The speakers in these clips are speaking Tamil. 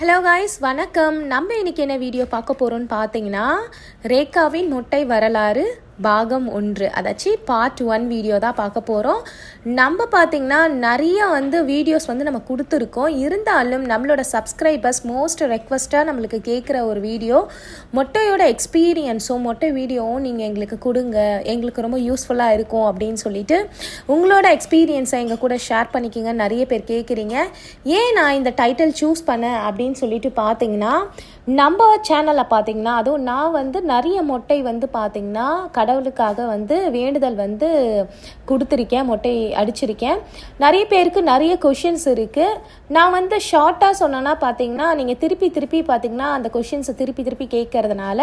ஹலோ காய்ஸ் வணக்கம். நம்ம இன்னைக்கு என்ன வீடியோ பார்க்க போகிறோம்னு பார்த்தீங்கன்னா ரேகாவின் முட்டை வரலாறு பாகம் ஒன்று. அதாச்சு பார்ட் ஒன் வீடியோ தான் பார்க்க போகிறோம் நம்ம பார்த்தீங்கன்னா நிறைய வந்து வீடியோஸ் வந்து நம்ம கொடுத்துருக்கோம். இருந்தாலும் நம்மளோட சப்ஸ்கிரைபர்ஸ் மோஸ்ட் ரெக்வஸ்ட்டாக நம்மளுக்கு கேட்குற ஒரு வீடியோ மொட்டையோட எக்ஸ்பீரியன்ஸும் மொட்டை வீடியோவும் நீங்கள் எங்களுக்கு கொடுங்க. எங்களுக்கு ரொம்ப யூஸ்ஃபுல்லாக இருக்கும் அப்படின்னு சொல்லிட்டு உங்களோட எக்ஸ்பீரியன்ஸை எங்கள் கூட ஷேர் பண்ணிக்கிங்க. நிறைய பேர் கேட்குறீங்க. ஏன் நான் இந்த டைட்டில் சூஸ் பண்ணேன் அப்படின்னு சொல்லிட்டு பார்த்தீங்கன்னா நம்ம சேனலில் பார்த்தீங்கன்னா அதுவும் நான் வந்து நிறைய மொட்டை வந்து பார்த்திங்கன்னா கடவுளுக்காக வந்து வேண்டுதல் வந்து கொடுத்துருக்கேன் மொட்டை அடிச்சிருக்கேன். நிறைய பேருக்கு நிறைய கொஷின்ஸ் இருக்குது நான் வந்து ஷார்ட்டாக சொன்னேன்னா பார்த்தீங்கன்னா நீங்கள் திருப்பி திருப்பி பார்த்தீங்கன்னா அந்த கொஷின்ஸை திருப்பி திருப்பி கேட்கறதுனால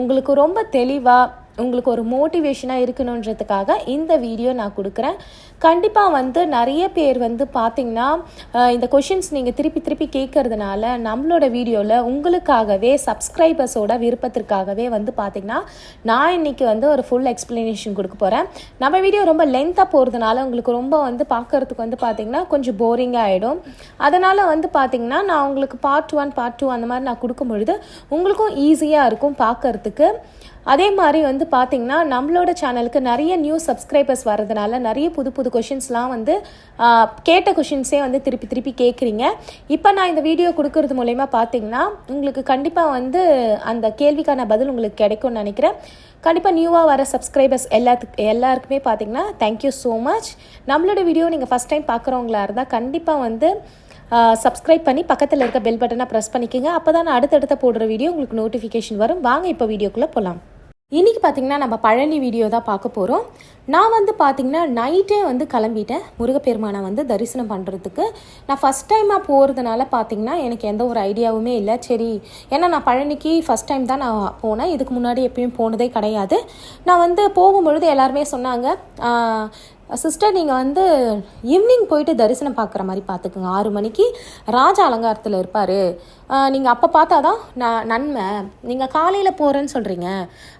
உங்களுக்கு ரொம்ப தெளிவாக உங்களுக்கு ஒரு மோட்டிவேஷனாக இருக்கணுன்றதுக்காக இந்த வீடியோ நான் கொடுக்குறேன். கண்டிப்பாக வந்து நிறைய பேர் வந்து பார்த்திங்கன்னா இந்த கொஷின்ஸ் நீங்கள் திருப்பி திருப்பி கேட்கறதுனால நம்மளோட வீடியோவில் உங்களுக்காகவே சப்ஸ்கிரைபர்ஸோட விருப்பத்திற்காகவே வந்து பார்த்திங்கன்னா நான் இன்றைக்கி வந்து ஒரு ஃபுல் எக்ஸ்ப்ளனேஷன் கொடுக்க போகிறேன் நம்ம வீடியோ ரொம்ப லென்த்தாக போகிறதுனால உங்களுக்கு ரொம்ப வந்து பார்க்கறதுக்கு வந்து பார்த்திங்கன்னா கொஞ்சம் போரிங்காக ஆகிடும் அதனால் வந்து பார்த்திங்கன்னா நான் உங்களுக்கு பார்ட் ஒன் பார்ட் டூ அந்த மாதிரி நான் கொடுக்கும் பொழுது உங்களுக்கும் ஈஸியாக இருக்கும் பார்க்கறதுக்கு அதே மாதிரி வந்து பார்த்திங்கன்னா நம்மளோட சேனலுக்கு நிறைய நியூ சப்ஸ்கிரைபர்ஸ் வர்றதுனால நிறைய புது புது கொஷின்ஸ்லாம் வந்து கேட்ட கொஷின்ஸே வந்து திருப்பி திருப்பி கேட்குறீங்க இப்போ நான் இந்த வீடியோ கொடுக்கறது மூலயமா பார்த்தீங்கன்னா உங்களுக்கு கண்டிப்பாக வந்து அந்த கேள்விக்கான பதில் உங்களுக்கு கிடைக்கும்னு நினைக்கிறேன். கண்டிப்பாக நியூவாக வர சப்ஸ்கிரைபர்ஸ் எல்லாத்துக்கு எல்லாருக்குமே பார்த்தீங்கன்னா தேங்க்யூ ஸோ மச் நம்மளோட வீடியோ நீங்கள் ஃபஸ்ட் டைம் பார்க்குறவங்களா இருந்தால் கண்டிப்பாக வந்து சப்ஸ்கிரைப் பண்ணி பக்கத்தில் இருக்க பெல் பட்டனை ப்ரெஸ் பண்ணிக்கோங்க. அப்போ தான் நான் அடுத்தடுத்த போடுற வீடியோ உங்களுக்கு நோட்டிஃபிகேஷன் வரும். வாங்க இப்போ வீடியோக்குள்ளே போகலாம் இன்றைக்கி பார்த்திங்கன்னா நம்ம பழனி வீடியோ தான் பார்க்க போகிறோம் நான் வந்து பார்த்திங்கன்னா நைட்டே வந்து கிளம்பிட்டேன். முருகப்பெருமானை வந்து தரிசனம் பண்ணுறதுக்கு நான் ஃபஸ்ட் டைமாக போகிறதுனால பார்த்திங்கன்னா எனக்கு எந்த ஒரு ஐடியாவுமே இல்லை. சரி ஏன்னா நான் பழனிக்கு ஃபஸ்ட் டைம் தான் நான் போனேன். இதுக்கு முன்னாடி எப்பயும் போனதே கிடையாது. நான் வந்து போகும்பொழுது எல்லாருமே சொன்னாங்க சிஸ்டர் நீங்கள் வந்து ஈவினிங் போயிட்டு தரிசனம் பார்க்குற மாதிரி பார்த்துக்குங்க. ஆறு மணிக்கு ராஜ அலங்காரத்தில் இருப்பார். நீங்கள் அப்போ பார்த்தா தான் நான் நன்மை. நீங்கள் காலையில் போகிறேன்னு சொல்கிறீங்க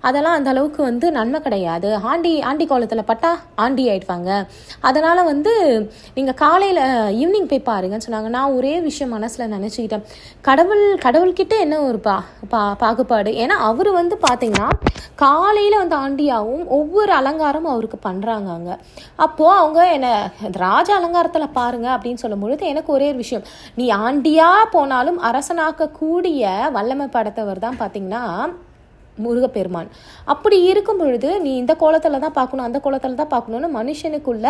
அதெல்லாம் அந்த அளவுக்கு வந்து நன்மை கிடையாது. ஆண்டி ஆண்டி கோலத்தில் பட்டா ஆண்டி ஆயிடுவாங்க. அதனால் வந்து நீங்கள் காலையில் ஈவினிங் போய் பாருங்கன்னு சொன்னாங்க. நான் ஒரே விஷயம் மனசில் நினச்சிக்கிட்டேன். கடவுள் கடவுள்கிட்ட என்ன ஒரு பா பா பாகுபாடு? ஏன்னா அவர் வந்து பார்த்தீங்கன்னா காலையில் வந்து ஆண்டியாகவும் ஒவ்வொரு அலங்காரமும் அவருக்கு பண்ணுறாங்க அங்கே. அப்போது அவங்க என்னை ராஜ அலங்காரத்தில் பாருங்க அப்படின்னு சொல்லும் பொழுது எனக்கு ஒரே ஒரு விஷயம். நீ ஆண்டியாக போனாலும் அரசனாக்கக்கூடிய வல்லமை படைத்தவர் தான் பார்த்தீங்கன்னா முருகப்பெருமான். அப்படி இருக்கும் பொழுது நீ இந்த கோலத்தில் தான் பார்க்கணும் அந்த கோலத்தில் தான் பார்க்கணும்னு மனுஷனுக்குள்ள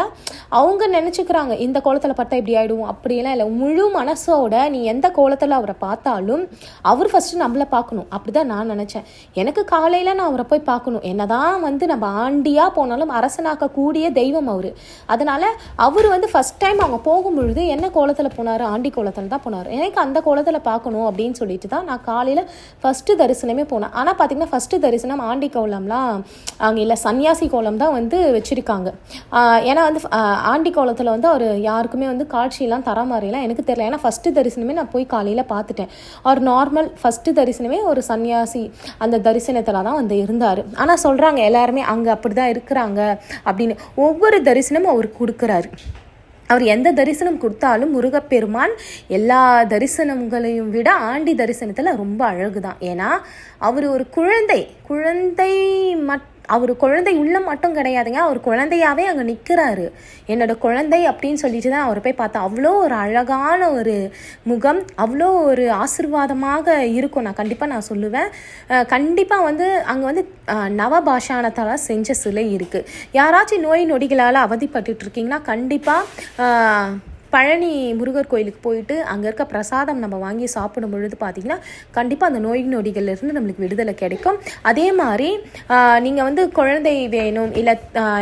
அவங்க நினச்சிக்கிறாங்க இந்த கோலத்தில் பார்த்தா இப்படி ஆகிடும் அப்படியெல்லாம் இல்லை. முழு மனசோட நீ எந்த கோலத்தில் அவரை பார்த்தாலும் அவர் ஃபஸ்ட்டு நம்மளை பார்க்கணும். அப்படி தான் நான் நினச்சேன். எனக்கு காலையில் நான் அவரை போய் பார்க்கணும். என்னதான் வந்து நம்ம ஆண்டியாக போனாலும் அரசனாக்கக்கூடிய தெய்வம் அவர். அதனால் அவர் வந்து ஃபஸ்ட் டைம் அவங்க போகும் பொழுது என்ன கோலத்தில் போனார்? ஆண்டி கோலத்தில் தான் போனார். எனக்கு அந்த கோலத்தில் பார்க்கணும் அப்படின்னு சொல்லிட்டு தான் நான் காலையில் ஃபஸ்ட்டு தரிசனமே போனேன். ஆனால் பார்த்தீங்கன்னா ஃபஸ்ட்டு தரிசனம் ஆண்டி கோலம்லாம் அங்கே இல்லை சன்னியாசி கோலம் தான் வந்து வச்சுருக்காங்க. ஏன்னா வந்து ஆண்டி கோலத்தில் வந்து அவர் யாருக்குமே வந்து காட்சியெல்லாம் தர மாதிரிலாம் எனக்கு தெரியல. ஏன்னா ஃபஸ்ட்டு தரிசனமே நான் போய் காலையில் பார்த்துட்டேன். அவர் நார்மல் ஃபஸ்ட்டு தரிசனமே ஒரு சன்னியாசி அந்த தரிசனத்தில் தான் வந்து இருந்தார். ஆனால் சொல்கிறாங்க எல்லாருமே அங்கே அப்படி தான் இருக்கிறாங்க அப்படின்னு. ஒவ்வொரு தரிசனமும் அவர் கொடுக்குறாரு. அவர் எந்த தரிசனம் கொடுத்தாலும் முருகப்பெருமான் எல்லா தரிசனங்களையும் விட ஆண்டி தரிசனத்தில் ரொம்ப அழகு தான் ஏன்னா அவர் ஒரு குழந்தை. குழந்தை மட் அவர் குழந்தை உள்ள மட்டும் கிடையாதுங்க. அவர் குழந்தையாவே அங்கே நிற்கிறாரு என்னோட குழந்தை அப்படின்னு சொல்லிட்டு தான் அவர் போய் பார்த்தா அவ்வளோ ஒரு அழகான ஒரு முகம் அவ்வளோ ஒரு ஆசிர்வாதமாக இருக்கும். நான் கண்டிப்பாக நான் சொல்லுவேன். கண்டிப்பாக வந்து அங்கே வந்து நவபாஷானத்தால் செஞ்ச சிலை இருக்குது யாராச்சும் நோய் நொடிகளால் அவதிப்பட்டு இருக்கீங்கன்னா கண்டிப்பாக பழனி முருகர் கோயிலுக்கு போயிட்டு அங்கே இருக்க பிரசாதம் நம்ம வாங்கி சாப்பிடும் பொழுது பார்த்தீங்கன்னா கண்டிப்பாக அந்த நோய் நொடிகள்லேருந்து நம்மளுக்கு விடுதலை கிடைக்கும். அதே மாதிரி நீங்கள் வந்து குழந்தை வேணும் இல்லை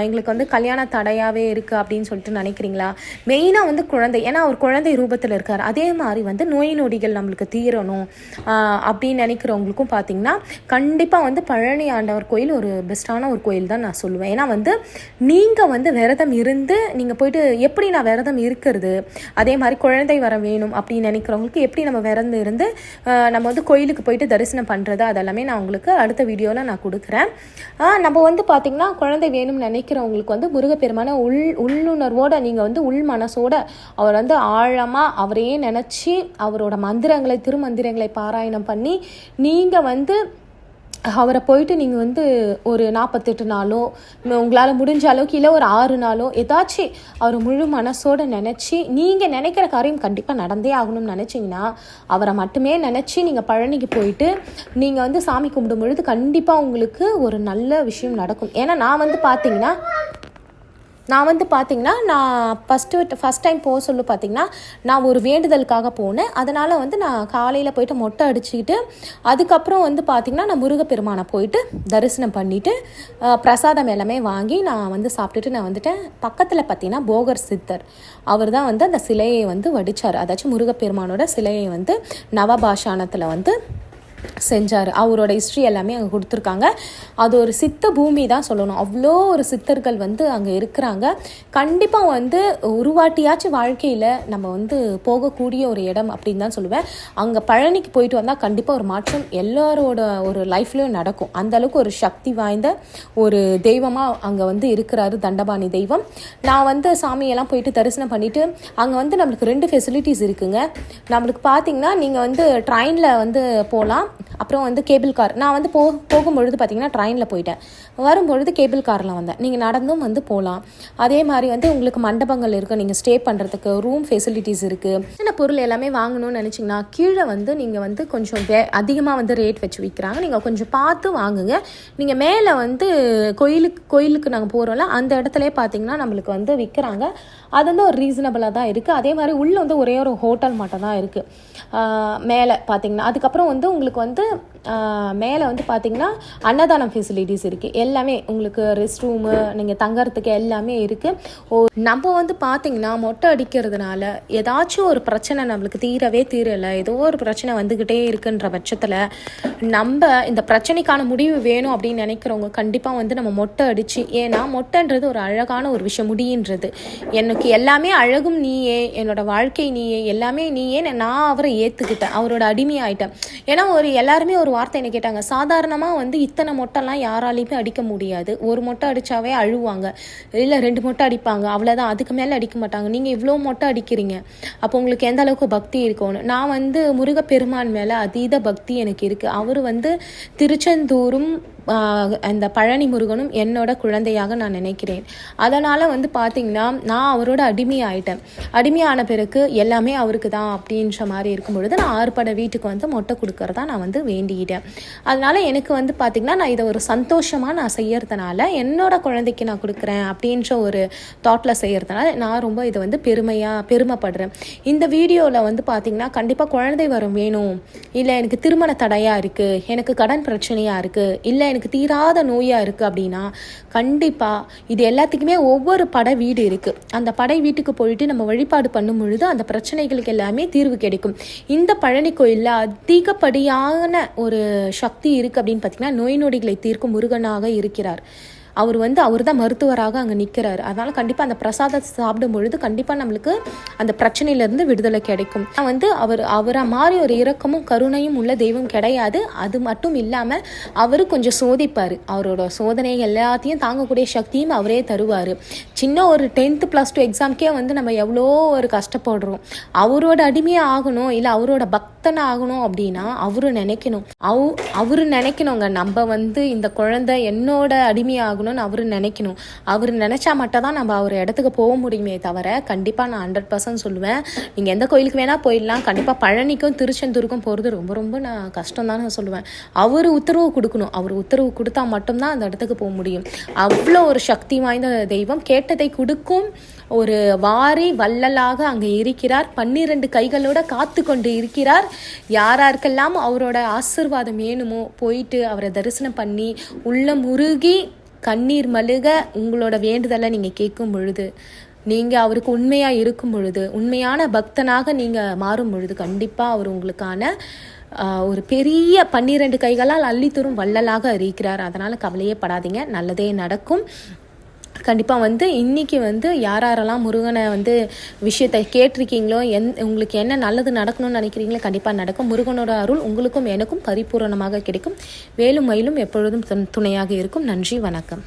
எங்களுக்கு வந்து கல்யாண தடையாகவே இருக்குது அப்படின்னு சொல்லிட்டு நினைக்கிறீங்களா? மெயினாக வந்து குழந்தை ஏன்னா அவர் குழந்தை ரூபத்தில் இருக்கார். அதே மாதிரி வந்து நோய் நொடிகள் நம்மளுக்கு தீரணும் அப்படின்னு நினைக்கிறவங்களுக்கும் பார்த்தீங்கன்னா கண்டிப்பாக வந்து பழனி ஆண்டவர் கோயில் ஒரு பெஸ்ட்டான ஒரு கோயில் தான் நான் சொல்லுவேன். ஏன்னா வந்து நீங்கள் வந்து விரதம் இருந்து நீங்கள் போயிட்டு எப்படி நான் விரதம் இருக்கிறது அதே மாதிரி குழந்தை வர வேணும் அப்படின்னு நினைக்கிறவங்களுக்கு எப்படி நம்ம விறந்து இருந்து நம்ம வந்து கோயிலுக்கு போயிட்டு தரிசனம் பண்ணுறது அதெல்லாமே நான் உங்களுக்கு அடுத்த வீடியோவில் நான் கொடுக்குறேன். நம்ம வந்து பார்த்திங்கன்னா குழந்தை வேணும்னு நினைக்கிறவங்களுக்கு வந்து முருகப்பெருமான உள் உள்ளுணர்வோடு நீங்கள் வந்து உள் மனசோட அவர் வந்து ஆழமாக அவரையே நினச்சி அவரோட மந்திரங்களை திருமந்திரங்களை பாராயணம் பண்ணி நீங்கள் வந்து அவரை போயிட்டு நீங்கள் வந்து ஒரு நாற்பத்தெட்டு நாளோ உங்களால் முடிஞ்ச அளவுக்கு இல்லை ஒரு ஆறு நாளோ ஏதாச்சும் அவரை முழு மனசோடு நினச்சி நீங்கள் நினைக்கிற காரியம் கண்டிப்பாக நடந்தே ஆகணும்னு நினச்சிங்கன்னா அவரை மட்டுமே நினச்சி நீங்கள் பழனிக்கு போயிட்டு நீங்கள் வந்து சாமி கும்பிடும் பொழுது கண்டிப்பாக உங்களுக்கு ஒரு நல்ல விஷயம் நடக்கும். ஏன்னா நான் வந்து பார்த்தீங்கன்னா நான் வந்து பார்த்தீங்கன்னா நான் ஃபஸ்ட்டு ஃபஸ்ட் டைம் போக சொல்லு பார்த்தீங்கன்னா நான் ஒரு வேண்டுதலுக்காக போனேன். அதனால் வந்து நான் காலையில் போயிட்டு மொட்டை அடிச்சுக்கிட்டு அதுக்கப்புறம் வந்து பார்த்திங்கன்னா நான் முருகப்பெருமானை போயிட்டு தரிசனம் பண்ணிவிட்டு பிரசாதம் எல்லாமே வாங்கி நான் வந்து சாப்பிட்டுட்டு நான் வந்துட்டேன். பக்கத்தில் பார்த்தீங்கன்னா போகர் சித்தர். அவர் தான் வந்து அந்த சிலையை வந்து வடித்தார் அதாச்சும் முருகப்பெருமானோட சிலையை வந்து நவபாஷானத்தில் வந்து செஞ்சார். அவரோட ஹிஸ்ட்ரி எல்லாமே அங்கே கொடுத்துருக்காங்க. அது ஒரு சித்த பூமி தான் சொல்லணும். அவ்வளோ ஒரு சித்தர்கள் வந்து அங்கே இருக்கிறாங்க. கண்டிப்பாக வந்து உருவாட்டியாச்சும் வாழ்க்கையில் நம்ம வந்து போகக்கூடிய ஒரு இடம் அப்படின்னு தான் சொல்லுவேன். அங்கே பழனிக்கு போயிட்டு வந்தால் கண்டிப்பாக ஒரு மாற்றம் எல்லாரோட ஒரு லைஃப்லேயும் நடக்கும். அந்தளவுக்கு ஒரு சக்தி வாய்ந்த ஒரு தெய்வமாக அங்கே வந்து இருக்கிறாரு தண்டபாணி தெய்வம். நான் வந்து சாமியெல்லாம் போயிட்டு தரிசனம் பண்ணிவிட்டு அங்கே வந்து நம்மளுக்கு ரெண்டு ஃபெசிலிட்டிஸ் இருக்குங்க. நம்மளுக்கு பார்த்தீங்கன்னா நீங்கள் வந்து ட்ரெயினில் வந்து போகலாம் அப்புறம் வந்து கேபிள் கார் நான் வந்து போ போகும்பொழுது பார்த்தீங்கன்னா ட்ரெயினில் போயிட்டேன். வரும்பொழுது கேபிள் காரில் வந்தேன். நீங்கள் நடந்தும் வந்து போகலாம் அதே மாதிரி வந்து உங்களுக்கு மண்டபங்கள் இருக்குது நீங்கள் ஸ்டே பண்ணுறதுக்கு ரூம் ஃபெசிலிட்டிஸ் இருக்குது சின்ன பொருள் எல்லாமே வாங்கணும்னு நினச்சிங்கன்னா கீழே வந்து நீங்கள் வந்து கொஞ்சம் வே அதிகமாக வந்து ரேட் வச்சு விற்கிறாங்க நீங்கள் கொஞ்சம் பார்த்து வாங்குங்க. நீங்கள் மேலே வந்து கோயிலுக்கு கோயிலுக்கு நாங்கள் போகிறோம்ல அந்த இடத்துல பார்த்தீங்கன்னா நம்மளுக்கு வந்து விற்கிறாங்க அது வந்து ஒரு ரீசனபிளாக தான் இருக்குது அதே மாதிரி உள்ளே வந்து ஒரே ஒரு ஹோட்டல் மட்டும் தான் இருக்குது மேலே பார்த்தீங்கன்னா அதுக்கப்புறம் வந்து உங்களுக்கு வந்து மேலே வந்து பார்த்திங்கன்னா அன்னதானம் ஃபெசிலிட்டிஸ் இருக்குது எல்லாமே உங்களுக்கு ரெஸ்ட் ரூமு நீங்கள் தங்கறதுக்கு எல்லாமே இருக்குது ஓ நம்ம வந்து பார்த்திங்கன்னா மொட்டை அடிக்கிறதுனால ஏதாச்சும் ஒரு பிரச்சனை நம்மளுக்கு தீரவே தீரலை. ஏதோ ஒரு பிரச்சனை வந்துக்கிட்டே இருக்குன்ற பட்சத்தில் நம்ம இந்த பிரச்சனைக்கான முடிவு வேணும் அப்படின்னு நினைக்கிறவங்க கண்டிப்பாக வந்து நம்ம மொட்டை அடித்து ஏன்னா மொட்டைன்றது ஒரு அழகான ஒரு விஷயம் முடின்றது எனக்கு எல்லாமே அழகும் நீயே என்னோட வாழ்க்கை நீயே எல்லாமே நீயே நான் அவரை ஏற்றுக்கிட்டேன் அவரோட அடிமையாயிட்டேன். ஏன்னா ஒரு எல்லாருமே ஒரு வார்த்தை என்ன கேட்டாங்க? சாதாரணமாக வந்து இத்தனை மொட்டைலாம் யாராலையுமே அடிக்க முடியாது. ஒரு மொட்டை அடித்தாவே அழுவாங்க. இல்லை ரெண்டு மொட்டை அடிப்பாங்க. அவ்வளோதான் அதுக்கு மேலே அடிக்க மாட்டாங்க. நீங்கள் இவ்வளோ மொட்டை அடிக்கிறீங்க. அப்போ உங்களுக்கு எந்த அளவுக்கு பக்தி இருக்கும்னு நான் வந்து முருகப்பெருமான் மேலே அதீத பக்தி எனக்கு இருக்குது அவர் வந்து திருச்செந்தூரும் அந்த பழனி முருகனும் என்னோட குழந்தையாக நான் நினைக்கிறேன். அதனால் வந்து பார்த்திங்கன்னா நான் அவரோட அடிமையாயிட்டேன். அடிமையான பிறகு எல்லாமே அவருக்கு தான் அப்படின்ற மாதிரி இருக்கும் பொழுது நான் ஆறுபட வீட்டுக்கு வந்து மொட்டை கொடுக்கறதா நான் வந்து வேண்டிக்கிட்டேன். அதனால் எனக்கு வந்து பார்த்திங்கன்னா நான் இதை ஒரு சந்தோஷமாக நான் செய்யறதுனால என்னோட குழந்தைக்கு நான் கொடுக்குறேன் அப்படின்ற ஒரு தாட்டில் செய்கிறதுனால நான் ரொம்ப இதை வந்து பெருமையாக பெருமைப்படுறேன். இந்த வீடியோவில் வந்து பார்த்திங்கன்னா கண்டிப்பாக குழந்தை வரும் வேணும். இல்லை எனக்கு திருமண தடையாக இருக்குது எனக்கு கடன் பிரச்சனையாக இருக்குது இல்லை எனக்கு தீராத நோயாக இருக்குது அப்படின்னா கண்டிப்பாக இது எல்லாத்துக்குமே ஒவ்வொரு படை வீடு இருக்குது அந்த படை வீட்டுக்கு போயிட்டு நம்ம வழிபாடு பண்ணும் பொழுது அந்த பிரச்சனைகளுக்கு எல்லாமே தீர்வு கிடைக்கும். இந்த பழனி கோயிலில் அதிகப்படியான ஒரு சக்தி இருக்குது அப்படின்னு பார்த்திங்கன்னா நோய் நொடிகளை தீர்க்கும் முருகனாக இருக்கிறார். அவர் வந்து அவர் தான் மருத்துவராக அங்கே நிற்கிறாரு அதனால் கண்டிப்பாக அந்த பிரசாதத்தை சாப்பிடும் பொழுது கண்டிப்பாக நம்மளுக்கு அந்த பிரச்சனையிலேருந்து விடுதலை கிடைக்கும். வந்து அவர் அவரை மாதிரி ஒரு இரக்கமும் கருணையும் உள்ள தெய்வம் கிடையாது. அது மட்டும் இல்லாமல் அவர் கொஞ்சம் சோதிப்பார். அவரோட சோதனை எல்லாத்தையும் தாங்கக்கூடிய சக்தியும் அவரே தருவார். சின்ன ஒரு டென்த்து ப்ளஸ் டூ எக்ஸாம்க்கே வந்து நம்ம எவ்வளோ ஒரு கஷ்டப்படுறோம். அவரோட அடிமையாக ஆகணும் இல்லை அவரோட பக்தன் ஆகணும் அப்படின்னா அவரு நினைக்கணும். அவ் அவரு நினைக்கணுங்க. நம்ம வந்து இந்த குழந்தை என்னோட அடிமையாகணும் ஆகணும்னு அவர் நினைக்கணும். அவர் நினச்சா மட்டும் தான் நம்ம அவர் இடத்துக்கு போக முடியுமே தவிர கண்டிப்பாக நான் ஹண்ட்ரட் பர்சன்ட் சொல்லுவேன். நீங்கள் எந்த கோயிலுக்கு வேணால் போயிடலாம். கண்டிப்பாக பழனிக்கும் திருச்செந்தூருக்கும் போகிறது ரொம்ப ரொம்ப நான் கஷ்டம் தான் நான் சொல்லுவேன். அவர் உத்தரவு கொடுக்கணும். அவர் உத்தரவு கொடுத்தா மட்டும்தான் அந்த இடத்துக்கு போக முடியும். அவ்வளோ ஒரு சக்தி வாய்ந்த தெய்வம். கேட்டதை கொடுக்கும் ஒரு வாரி வள்ளலாக அங்கே இருக்கிறார். பன்னிரண்டு கைகளோட காத்து கொண்டு இருக்கிறார். யாராருக்கெல்லாம் அவரோட ஆசிர்வாதம் வேணுமோ போயிட்டு அவரை தரிசனம் பண்ணி உள்ள முருகி கண்ணீர் மழுக உங்களோட வேண்டுதலை நீங்கள் கேட்கும் பொழுது நீங்கள் அவருக்கு உண்மையாக இருக்கும் பொழுது உண்மையான பக்தனாக நீங்கள் மாறும் பொழுது கண்டிப்பாக அவர் உங்களுக்கான ஒரு பெரிய பன்னிரெண்டு கைகளால் அள்ளித்தரும் வள்ளலாக இருக்கிறார். அதனால் கவலையே படாதீங்க. நல்லதே நடக்கும். கண்டிப்பாக வந்து இன்றைக்கி வந்து யார் யாரெல்லாம் முருகனை வந்து விஷயத்தை கேட்டிருக்கீங்களோ எந் உங்களுக்கு என்ன நல்லது நடக்கணும்னு நினைக்கிறீங்களோ கண்டிப்பாக நடக்கும். முருகனோட அருள் உங்களுக்கும் எனக்கும் பரிபூரணமாக கிடைக்கும். வேலும் மயிலும் எப்பொழுதும் துணையாக இருக்கும். நன்றி வணக்கம்.